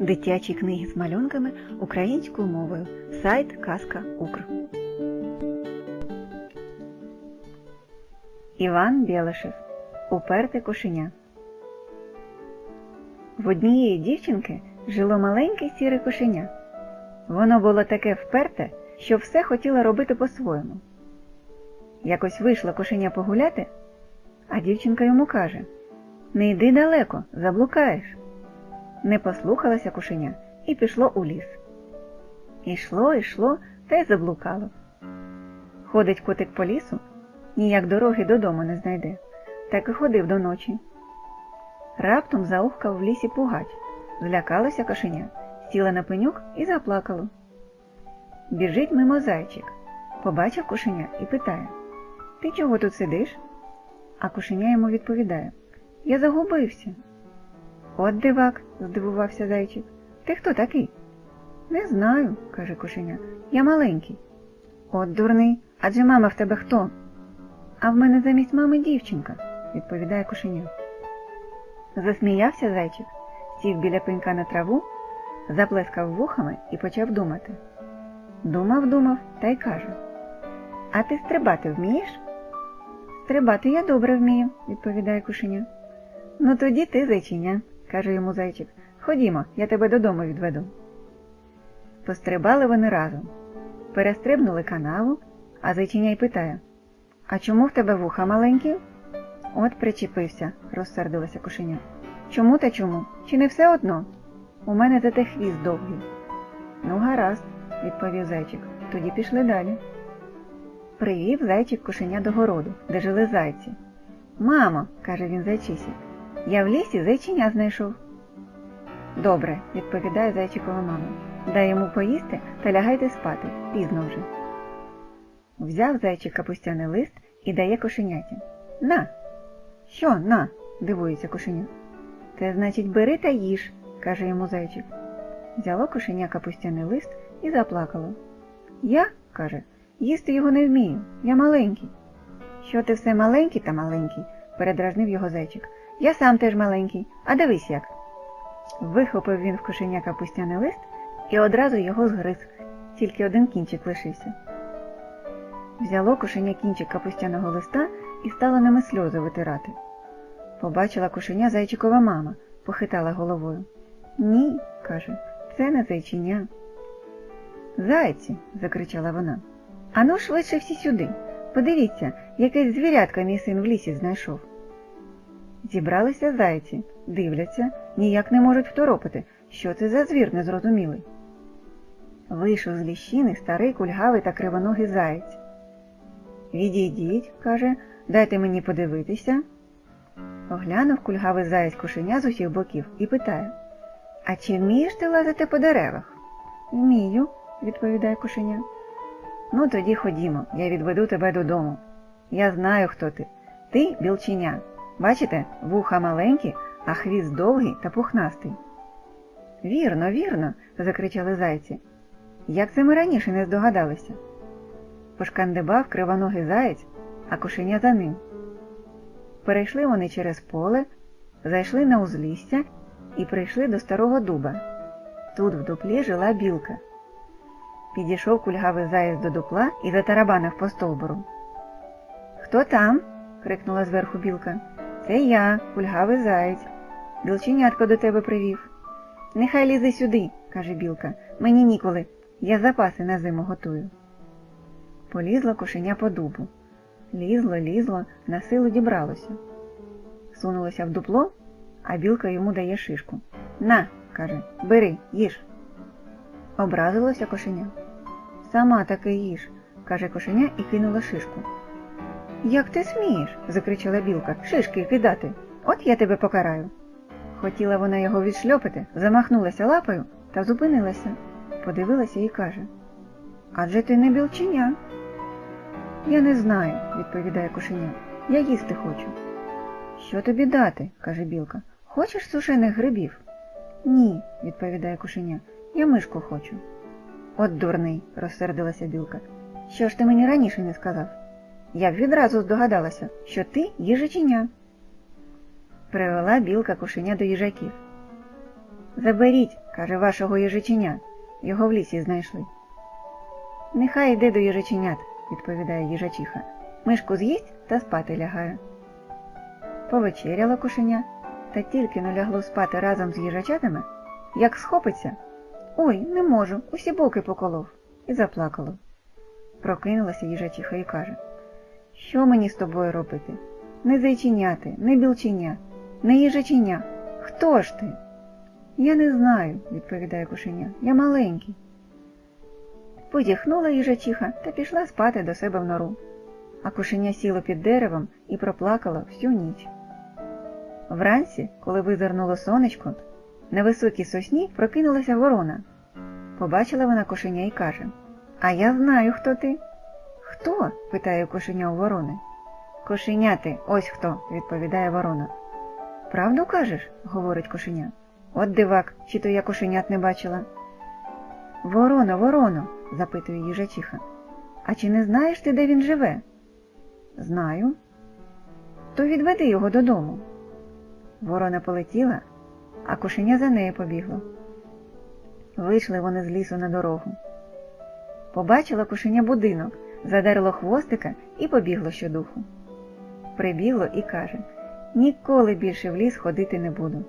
Дитячі книги з малюнками українською мовою. Сайт Казка Укр. Іван Білишев. Уперте кошеня. В однієї дівчинки жило маленьке сіре кошеня. Воно було таке вперте, що все хотіло робити по-своєму. Якось вийшла кошеня погуляти, а дівчинка йому каже Не йди далеко, заблукаєш. Не послухалася кошеня і пішло у ліс. Ішло, ішло та й заблукало. Ходить котик по лісу, ніяк дороги додому не знайде, так і ходив до ночі. Раптом заухкав в лісі пугач, злякалося кошеня, сіла на пенюк і заплакало. Біжить мимо зайчик, побачив кошеня і питає Ти чого тут сидиш? А кошеня йому відповідає Я загубився. От дивак, здивувався зайчик. Ти хто такий? Не знаю, каже кошеня. Я маленький. От дурний, адже мама в тебе хто? А в мене замість мами дівчинка, відповідає кошеня. Засміявся зайчик, сів біля пенька на траву, заплескав вухами і почав думати. Думав, думав та й каже А ти стрибати вмієш? Стрибати я добре вмію, відповідає кошеня. Ну тоді ти зайчиня, каже йому зайчик. Ходімо, я тебе додому відведу. Пострибали вони разом, перестрибнули канаву, а зайчиня й питає А чому в тебе вуха маленькі? От причепився, розсердилася кошеня. Чому та чому? Чи не все одно? У мене зате хвіст довгий. Ну, гаразд, відповів зайчик. Тоді пішли далі. Привів зайчик кошеня до городу, де жили зайці. Мамо, каже він зайчисі, я в лісі зайчиня знайшов. Добре, відповідає зайчикова мама. Дай йому поїсти та лягайте спати, пізно вже. Взяв зайчик капустяний лист і дає кошеняті. На. Що, на? дивується кошеня. Це значить бери та їж, каже йому зайчик. Взяло кошеня капустяний лист і заплакало. Я, каже, їсти його не вмію, я маленький. Що ти все маленький та маленький, передражнив його зайчик. Я сам теж маленький, а дивись як. Вихопив він в кошеня капустяний лист і одразу його згриз, тільки один кінчик лишився. Взяло кошеня кінчик капустяного листа і стало ними сльози витирати. Побачила кошеня зайчикова мама, похитала головою. Ні, каже, це не зайчиня. Зайці, закричала вона. Ану швидше всі сюди. Подивіться, якесь звірятка мій син в лісі знайшов. Зібралися зайці, дивляться, ніяк не можуть второпити, що це за звір незрозумілий. Вийшов з ліщини старий кульгавий та кривоногий заєць. Відійдіть, каже, дайте мені подивитися. Оглянув кульгавий заєць кошеня з усіх боків і питає А чи вмієш ти лазити по деревах? Вмію, відповідає кошеня. Ну тоді ходімо, я відведу тебе додому. Я знаю, хто ти. Ти білченя. Бачите, вуха маленькі, а хвіст довгий та пухнастий. Вірно, вірно, закричали зайці. Як це ми раніше не здогадалися? Пошкандибав кривоногий заєць, а кошеня за ним. Перейшли вони через поле, зайшли на узлісся і прийшли до старого дуба. Тут в дуплі жила білка. Підійшов кульгавий заєць до дупла і затарабанив по стовбуру. Хто там? крикнула зверху білка. Це я, кульгавий заєць. Білченятко до тебе привів. Нехай лізе сюди, каже білка. Мені ніколи. Я запаси на зиму готую. Полізла кошеня по дубу. Лізло, лізло, на силу дібралося. Сунулося в дупло, а білка йому дає шишку. На, каже, бери, їж. Образилося кошеня. Сама таки їж, каже кошеня і кинула шишку. Як ти смієш? закричала білка. Шишки кидати. От я тебе покараю. Хотіла вона його відшльопити, замахнулася лапою та зупинилася. Подивилася і каже Адже ти не білченя. Я не знаю, відповідає кошеня. Я їсти хочу. Що тобі дати? каже білка. Хочеш сушених грибів? Ні, відповідає кошеня. Я мишку хочу. От дурний, розсердилася білка. Що ж ти мені раніше не сказав? Я б відразу здогадалася, що ти їжаченя. Привела білка кошеня до їжаків. Заберіть, Каже, вашого їжаченя. Його в лісі знайшли. Нехай йде до їжаченят, відповідає їжачиха. Мишку з'їсть та спати лягає. Повечеряло кошеня, та тільки не лягло спати разом з їжачатами, як схопиться. Ой, не можу, усі боки поколов. І заплакало. Прокинулася їжачиха і каже, що мені з тобою робити? Не зайченяти, не білченя, не їжаченя. Хто ж ти? Я не знаю, відповідає кошеня. Я маленький. Подіхнула їжачиха та пішла спати до себе в нору. А кошеня сіло під деревом і проплакало всю ніч. Вранці, коли визирнуло сонечко, на високій сосні прокинулася ворона. Побачила вона кошеня і каже А я знаю, хто ти. Хто? питає кошеня у ворони. Кошеня ось хто, відповідає ворона. Правду кажеш? говорить кошеня. От дивак, чи то я кошенят не бачила. Вороно, вороно, запитує їжачиха. А чи не знаєш ти, де він живе? Знаю. То відведи його додому. Ворона полетіла, а кошеня за нею побігло. Вийшли вони з лісу на дорогу. Побачила кошеня будинок, задерло хвостика і побігло щодуху. Прибігло і каже Ніколи більше в ліс ходити не буду.